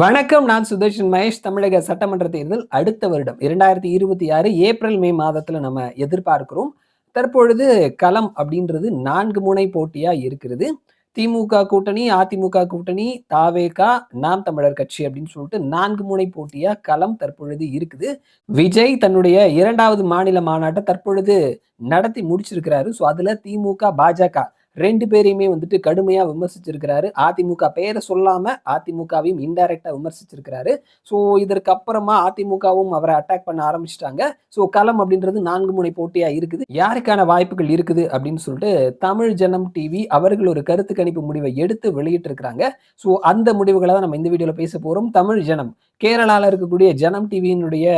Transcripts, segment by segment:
வணக்கம் நான் சுதர்ஷன் மகேஷ். தமிழக சட்டமன்ற தேர்தல் அடுத்த வருடம் இரண்டாயிரத்தி இருபத்தி ஆறு ஏப்ரல் மே மாதத்துல நம்ம எதிர்பார்க்கிறோம். தற்பொழுது களம் அப்படின்றது நான்கு முனை போட்டியா இருக்கிறது. திமுக கூட்டணி அதிமுக கூட்டணி தாவேகா நாம் தமிழர் கட்சி அப்படின்னு சொல்லிட்டு நான்கு முனை போட்டியா களம் தற்பொழுது இருக்குது. விஜய் தன்னுடைய இரண்டாவது மாநில மாநாட்டை தற்பொழுது நடத்தி முடிச்சிருக்கிறாரு. ஸோ அதுல திமுக பாஜக ரெண்டு பேரையுமே வந்துட்டு கடுமையாக விமர்சிச்சிருக்கிறாரு. அதிமுக பேரை சொல்லாமல் அதிமுகவையும் இன்டைரக்டாக விமர்சிச்சிருக்கிறாரு. ஸோ இதற்கப்புறமா அதிமுகவும் அவரை அட்டாக் பண்ண ஆரம்பிச்சிட்டாங்க. ஸோ களம் அப்படின்றது நான்கு முனை போட்டியாக இருக்குது. யாருக்கான வாய்ப்புகள் இருக்குது அப்படின்னு சொல்லிட்டு தமிழ் ஜனம் டிவி அவர்கள் ஒரு கருத்து கணிப்பு முடிவை எடுத்து வெளியிட்டிருக்கிறாங்க. ஸோ அந்த முடிவுகளை தான் நம்ம இந்த வீடியோவில் பேச போகிறோம் தமிழ் ஜனம் கேரளாவில் இருக்கக்கூடிய ஜனம் டிவியினுடைய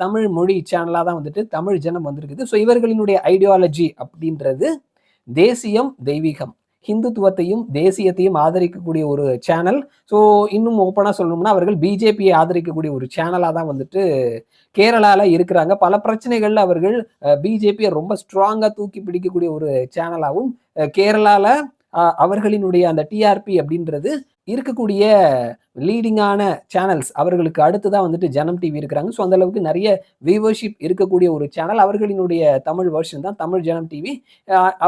தமிழ் மொழி சேனலாக தான் வந்துட்டு தமிழ் ஜனம் வந்திருக்குது. ஸோ இவர்களினுடைய ஐடியாலஜி அப்படின்றது தேசியம் தெய்வீகம். ஹிந்துத்துவத்தையும் தேசியத்தையும் ஆதரிக்கக்கூடிய ஒரு சேனல் ஸோ இன்னும் ஓப்பனாக சொல்லணும்னா அவர்கள் பிஜேபியை ஆதரிக்கக்கூடிய ஒரு சேனலாக தான் வந்துட்டு கேரளாவில் இருக்கிறாங்க. பல பிரச்சனைகளில் அவர்கள் பிஜேபியை ரொம்ப ஸ்ட்ராங்காக தூக்கி பிடிக்கக்கூடிய ஒரு சேனலாகவும் கேரளாவில் அவர்களினுடைய அந்த டிஆர்பி அப்படின்றது இருக்கக்கூடிய லீடிங்கான சேனல்ஸ் அவர்களுக்கு அடுத்து தான் வந்துட்டு ஜனம் டிவி இருக்கிறாங்க. ஸோ அந்தளவுக்கு நிறைய வியூவர்ஷிப் இருக்கக்கூடிய ஒரு சேனல் அவர்களினுடைய தமிழ் வெர்ஷன் தான் தமிழ் ஜனம் டிவி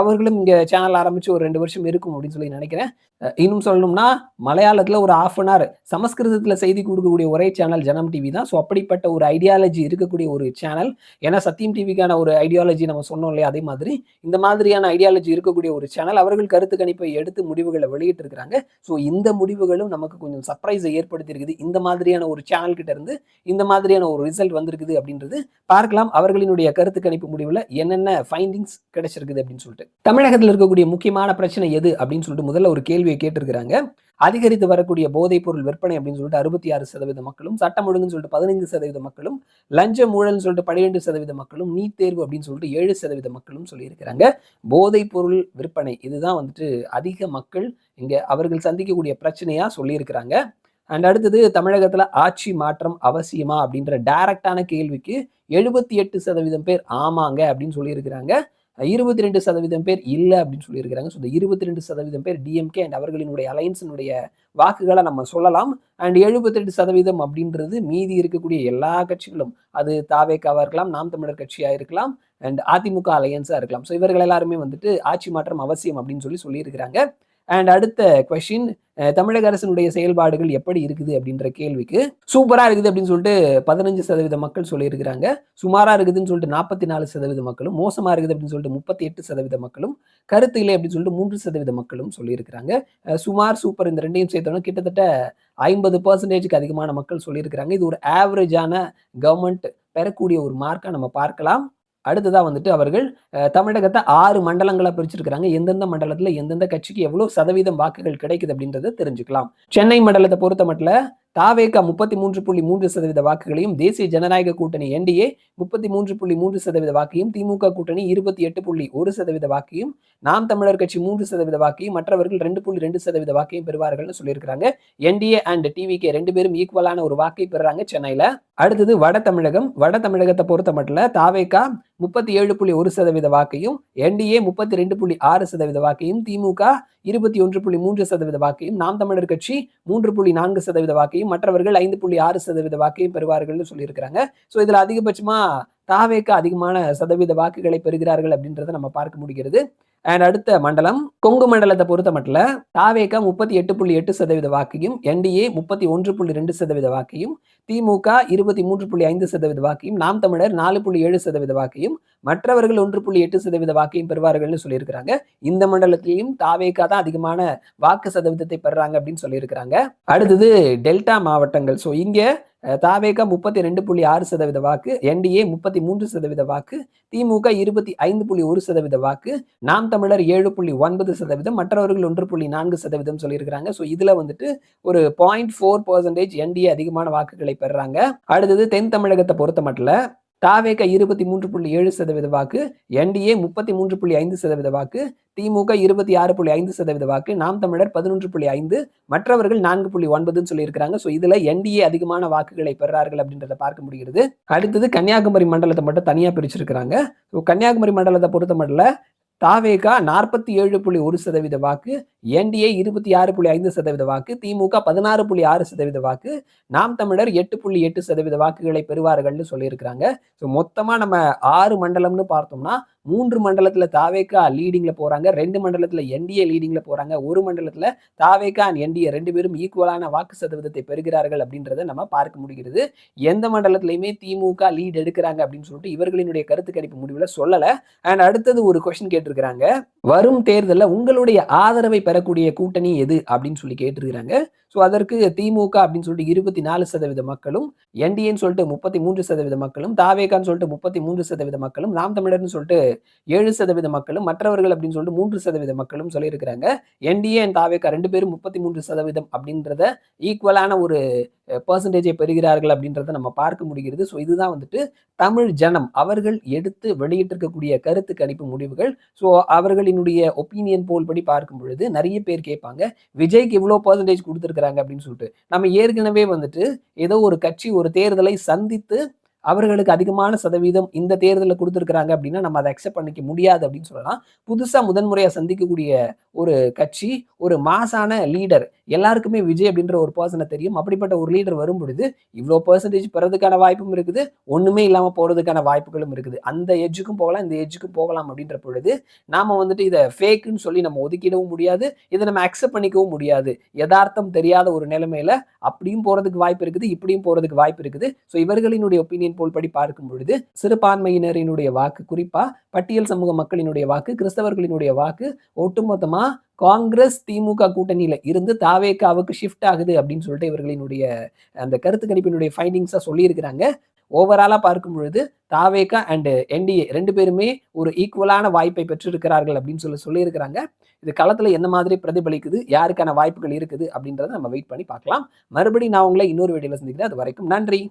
அவர்களும் இங்கே சேனல் ஆரம்பித்து ஒரு ரெண்டு வருஷம் இருக்கும் அப்படின்னு சொல்லி நினைக்கிறேன். இன்னும் சொல்லணும்னா மலையாளத்தில் ஒரு ஆஃப் அன் ஹவர் சமஸ்கிருதத்தில் செய்தி கொடுக்கக்கூடிய ஒரே சேனல் ஜனம் டிவி தான். ஸோ அப்படிப்பட்ட ஒரு ஐடியாலஜி இருக்கக்கூடிய ஒரு சேனல் ஏன்னா சத்தியம் டிவிக்கான ஒரு ஐடியாலஜி நம்ம சொன்னோம் இல்லையா அதே மாதிரி. இந்த மாதிரியான ஐடியாலஜி இருக்கக்கூடிய ஒரு சேனல் அவர்கள் கருத்து கணிப்பை எடுத்து முடிவுகளை வெளியிட்டு இருக்கிறாங்க ஸோ இந்த முடிவுகளும் நமக்கு கொஞ்சம் சர்ப்ரைஸ் ஏற்படுத்தி இருக்குது இந்த மாதிரியான ஒரு சேனல் கிட்ட இருந்து இந்த மாதிரியான ஒரு ரிசல்ட் வந்திருக்குது அப்படின்றது பார்க்கலாம். அவர்களினுடைய கருத்து கணிப்பு முடிவில் என்னென்ன ஃபைண்டிங்ஸ் கிடைச்சிருக்குது அப்படின்னு சொல்லிட்டு. தமிழகத்தில் இருக்கக்கூடிய முக்கியமான பிரச்சனை எது அப்படின்னு சொல்லிட்டு முதல்ல ஒரு கேள்வியை கேட்டிருக்கிறாங்க. அதிகரித்து வரக்கூடிய போதைப் பொருள் விற்பனை அப்படின்னு சொல்லிட்டு அறுபத்தி ஆறு சதவீத மக்களும் சட்டம் ஒழுங்குன்னு சொல்லிட்டு பதினைந்து சதவீத மக்களும் லஞ்ச ஊழல்னு சொல்லிட்டு பன்னிரெண்டு சதவீத மக்களும் நீட் தேர்வு அப்படின்னு சொல்லிட்டு ஏழு சதவீத மக்களும் சொல்லியிருக்கிறாங்க. போதைப் பொருள் விற்பனை இதுதான் வந்துட்டு அதிக மக்கள் இங்கே அவர்கள் சந்திக்கக்கூடிய பிரச்சனையாக சொல்லியிருக்கிறாங்க. அண்ட் அடுத்தது தமிழகத்தில் ஆட்சி மாற்றம் அவசியமா அப்படின்ற டைரக்டான கேள்விக்கு எழுபத்தி எட்டு சதவீதம் பேர் ஆமாங்க அப்படின்னு சொல்லியிருக்கிறாங்க. இருபத்தி ரெண்டு சதவீதம் பேர் இல்லை அப்படின்னு சொல்லியிருக்கிறாங்க. ஸோ இந்த இருபத்தி ரெண்டு சதவீதம் பேர் டிஎம்கே அண்ட் அவர்களினுடைய அலையன்ஸினுடைய வாக்குகளை நம்ம சொல்லலாம். அண்ட் எழுபத்தெட்டு சதவீதம் அப்படின்றது மீதி இருக்கக்கூடிய எல்லா கட்சிகளும் அது தாவேக்காவாக இருக்கலாம் நாம் தமிழர் கட்சியாக இருக்கலாம் அண்ட் அதிமுக அலையன்ஸாக இருக்கலாம். ஸோ இவர்கள் எல்லாருமே வந்துட்டு ஆட்சி மாற்றம் அவசியம் அப்படின்னு சொல்லி சொல்லியிருக்கிறாங்க. அண்ட் அடுத்த கொஷின் தமிழக அரசினுடைய செயல்பாடுகள் எப்படி இருக்குது அப்படின்ற கேள்விக்கு சூப்பராக இருக்குது அப்படின்னு சொல்லிட்டு பதினஞ்சு சதவீத மக்கள் சொல்லியிருக்கிறாங்க. சுமாராக இருக்குதுன்னு சொல்லிட்டு நாற்பத்தி நாலு சதவீத மக்களும் மோசமாக இருக்குது அப்படின்னு சொல்லிட்டு முப்பத்தி எட்டு சதவீத மக்களும் கருத்து இல்லை அப்படின்னு சொல்லிட்டு மூன்று சதவீத மக்களும் சொல்லியிருக்கிறாங்க. சுமார் சூப்பர் இந்த ரெண்டையும் சேர்த்தோன்னா கிட்டத்தட்ட ஐம்பது பர்சன்டேஜுக்கு அதிகமான மக்கள் சொல்லியிருக்கிறாங்க. இது ஒரு ஆவரேஜான கவர்மெண்ட் பெறக்கூடிய ஒரு மார்க்கை நம்ம பார்க்கலாம். அடுத்ததாக வந்துட்டு அவர்கள் தமிழகத்தை ஆறு மண்டலங்களாக பிரிச்சிருக்கிறாங்க. எந்தெந்த மண்டலத்தில் எந்தெந்த கட்சிக்கு எவ்வளவு சதவீதம் வாக்குகள் கிடைக்குது அப்படின்றத தெரிஞ்சுக்கலாம். சென்னை மண்டலத்தை பொறுத்த மட்டும் தாவேகா முப்பத்தி மூன்று புள்ளி மூன்று சதவீத வாக்குகளையும் தேசிய ஜனநாயக கூட்டணி என்டிஏ முப்பத்தி மூன்று புள்ளி மூன்று சதவீத வாக்கையும் திமுக கூட்டணி இருபத்தி எட்டு புள்ளி ஒரு சதவீத வாக்கையும் நாம் தமிழர் கட்சி மூன்று சதவீத வாக்கையும் மற்றவர்கள் ரெண்டு புள்ளி ரெண்டு சதவீத வாக்கையும் பெறுவார்கள்னு சொல்லியிருக்கிறாங்க. என்டிஏ அண்ட் டிவிகே ரெண்டு பேரும் ஈக்குவலான ஒரு வாக்கை பெறுறாங்க சென்னையில. அடுத்தது வட தமிழகம். வட தமிழகத்தை பொறுத்த மட்டும் தாவேகா முப்பத்தி ஏழு புள்ளி ஒரு சதவீத வாக்கையும் என்டிஏ முப்பத்தி ரெண்டு புள்ளி ஆறு சதவீத வாக்கையும் திமுக இருபத்தி ஒன்று புள்ளி மூன்று சதவீத வாக்கையும் நாம் தமிழர் கட்சி மூன்று புள்ளி நான்கு சதவீத வாக்கையும் மற்றவர்கள் ஐந்து புள்ளி ஆறு சதவீத வாக்கையும் பெறுவார்கள்னு சொல்லியிருக்கிறாங்க. ஸோ இதுல அதிகபட்சமா தாவேக்கு அதிகமான சதவீத வாக்குகளை பெறுகிறார்கள் அப்படின்றத நம்ம பார்க்க முடிகிறது. அண்ட் அடுத்த மண்டலம் கொங்கு மண்டலத்தை பொறுத்த மட்டும் தாவேகா முப்பத்தி எட்டு புள்ளி எட்டு சதவீத வாக்கையும் என்டிஏ முப்பத்தி ஒன்று புள்ளி ரெண்டு சதவீத வாக்கையும் திமுக இருபத்தி மூன்று புள்ளி ஐந்து சதவீத வாக்கையும் நாம் தமிழர் நாலு புள்ளி ஏழு சதவீத வாக்கையும் மற்றவர்கள் ஒன்று புள்ளி எட்டு சதவீத வாக்கையும் பெறுவார்கள்னு சொல்லியிருக்கிறாங்க. இந்த மண்டலத்திலையும் தாவேகா தான் அதிகமான வாக்கு சதவீதத்தை பெறுறாங்க அப்படின்னு சொல்லியிருக்கிறாங்க. அடுத்தது டெல்டா மாவட்டங்கள். ஸோ இங்கே தாவேகா முப்பத்தி ரெண்டு புள்ளி ஆறு சதவீத வாக்கு என்டிஏ முப்பத்தி மூன்று சதவீத வாக்கு திமுக இருபத்தி ஐந்து புள்ளி ஒரு சதவீத வாக்கு நாம் தமிழர் ஏழு புள்ளி ஒன்பது சதவீதம் மற்றவர்கள் ஒன்று புள்ளி நான்கு சதவீதம் சொல்லியிருக்கிறாங்க. ஸோ இதுல வந்துட்டு ஒரு பாயிண்ட் ஃபோர் பர்சன்டேஜ் என்டிஏ அதிகமான வாக்குகளை பெறுறாங்க அடுத்தது தென் தமிழகத்தை பொறுத்த மட்டும் தாவேக இருபத்தி மூன்று புள்ளி ஏழு சதவீத வாக்கு என்டிஏ முப்பத்தி மூன்று புள்ளி ஐந்து சதவீத வாக்கு திமுக இருபத்தி ஆறு புள்ளி ஐந்து சதவீத வாக்கு நாம் தமிழர் பதினொன்று புள்ளி ஐந்து மற்றவர்கள் நான்கு புள்ளி ஒன்பதுன்னு சொல்லியிருக்கிறாங்க. ஸோ இதுல என்டிஏ அதிகமான வாக்குகளை பெறார்கள் அப்படின்றத பார்க்க முடிகிறது. அடுத்தது கன்னியாகுமரி மண்டலத்தை மட்டும் தனியாக பிரிச்சிருக்கிறாங்க. ஸோ கன்னியாகுமரி மண்டலத்தை பொறுத்த மட்டும் தாவேகா நாற்பத்தி ஏழு புள்ளி ஒரு சதவீத வாக்கு என்டிஏ இருபத்தி ஆறு புள்ளி ஐந்து சதவீத வாக்கு திமுக பதினாறு புள்ளி ஆறு சதவீத வாக்கு நாம் தமிழர் எட்டு புள்ளி எட்டு சதவீத வாக்குகளை பெறுவார்கள்னு சொல்லியிருக்கிறாங்க. ஸோ மொத்தமா நம்ம ஆறு மண்டலம்னு பார்த்தோம்னா மூன்று மண்டலத்தில் தாவேக்கா லீடிங்கில் போகிறாங்க ரெண்டு மண்டலத்தில் என்டிஏ லீடிங்கில் போகிறாங்க ஒரு மண்டலத்தில் தாவேக்கா அண்ட் என்டிஏ ரெண்டு பேரும் ஈக்குவலான வாக்கு சதவீதத்தை பெறுகிறார்கள் அப்படின்றத நம்ம பார்க்க முடிகிறது. எந்த மண்டலத்திலையுமே திமுக லீட் எடுக்கிறாங்க அப்படின்னு சொல்லிட்டு இவர்களினுடைய கருத்து கணிப்பு முடிவில் சொல்லலை. அண்ட் அடுத்தது ஒரு கொஸ்டின் கேட்டிருக்கிறாங்க. வரும் தேர்தலில் உங்களுடைய ஆதரவை பெறக்கூடிய கூட்டணி எது அப்படின்னு சொல்லி கேட்டிருக்கிறாங்க. ஸோ அதற்கு திமுக அப்படின்னு சொல்லிட்டு இருபத்தி நாலு சதவீத மக்களும் என்டிஏன்னு சொல்லிட்டு முப்பத்தி மூன்று சதவீத மக்களும் தாவேகான்னு சொல்லிட்டு முப்பத்தி மூன்று சதவீத மக்களும் நாம் தமிழர்னு சொல்லிட்டு ஏழு சதவீத மக்களும் மற்றவர்கள் அப்படின்னு சொல்லிட்டு மூன்று சதவீத மக்களும் சொல்லியிருக்கிறாங்க. என்டிஏ அண்ட் தாவேகா ரெண்டு பேரும் முப்பத்தி மூன்று சதவீதம் அப்படின்றத ஈக்குவலான ஒரு பர்சன்டேஜை பெறுகிறார்கள் அப்படின்றத நம்ம பார்க்க முடிகிறது. ஸோ இதுதான் வந்துட்டு தமிழ் ஜனம் அவர்கள் எடுத்து வெளியிட்டிருக்கக்கூடிய கருத்து கணிப்பு முடிவுகள். ஸோ அவர்களினுடைய ஒப்பீனியன் போல் படி பார்க்கும் பொழுது நிறைய பேர் கேட்பாங்க விஜய்க்கு இவ்வளோ பர்சன்டேஜ் கொடுத்துருக்க இருக்கிறாங்க அப்படின்னு சொல்லிட்டு. நம்ம ஏற்கனவே வந்துட்டு ஏதோ ஒரு கட்சி ஒரு தேர்தலை சந்தித்து அவர்களுக்கு அதிகமான சதவீதம் இந்த தேர்தலில் கொடுத்துருக்குறாங்க அப்படின்னா நம்ம அதை அக்செப்ட் பண்ணிக்க முடியாது அப்படின்னு சொல்லலாம். புதுசாக முதன்முறையாக சந்திக்கக்கூடிய ஒரு கட்சி ஒரு மாசான லீடர் எல்லாருக்குமே விஜய் அப்படின்ற ஒரு பர்சனை தெரியும். அப்படிப்பட்ட ஒரு லீடர் வரும் பொழுது இவ்வளோ பர்சன்டேஜ் பெறதுக்கான வாய்ப்பும் இருக்குது ஒன்றுமே இல்லாமல் போகிறதுக்கான வாய்ப்புகளும் இருக்குது. அந்த எஜ்ஜுக்கும் போகலாம் இந்த எஜ்ஜுக்கும் போகலாம் அப்படின்ற பொழுது நாம் வந்துட்டு இதை ஃபேக்குன்னு சொல்லி நம்ம ஒதுக்கிடவும் முடியாது இதை நம்ம அக்செப்ட் பண்ணிக்கவும் முடியாது. யதார்த்தம் தெரியாத ஒரு நிலைமையில அப்படியும் போகிறதுக்கு வாய்ப்பு இருக்குது இப்படியும் போகிறதுக்கு வாய்ப்பு இருக்குது. ஸோ இவர்களினுடைய ஒப்பீனியன் போல் படி பார்க்கும் பொழுது சிறுபான்மையினரினுடைய வாக்கு குறிப்பா பட்டியல் சமூக மக்களினுடைய வாக்கு கிறிஸ்தவர்களினுடைய வாக்கு ஒட்டுமொத்தமா காங்கிரஸ் திமுக கூட்டணியில இருந்து தாவேக்காவுக்கு ஷிஃப்ட் ஆகுது அப்படின்னு சொல்லிட்டு இவர்களினுடைய அந்த கருத்து கணிப்பினுடைய ஃபைண்டிங்ஸாக சொல்லியிருக்கிறாங்க. ஓவராலாக பார்க்கும் பொழுது தாவேகா அண்ட் என்டிஏ ரெண்டு பேருமே ஒரு ஈக்குவலான வாய்ப்பை பெற்றிருக்கிறார்கள் அப்படின்னு சொல்லி சொல்லியிருக்கிறாங்க. இது களத்தில் எந்த மாதிரி பிரதிபலிக்குது யாருக்கான வாய்ப்புகள் இருக்குது அப்படின்றத நம்ம வெயிட் பண்ணி பார்க்கலாம். மறுபடியும் நான் உங்களை இன்னொரு வீடியோவில் சந்திக்கிறேன். அது வரைக்கும் நன்றி.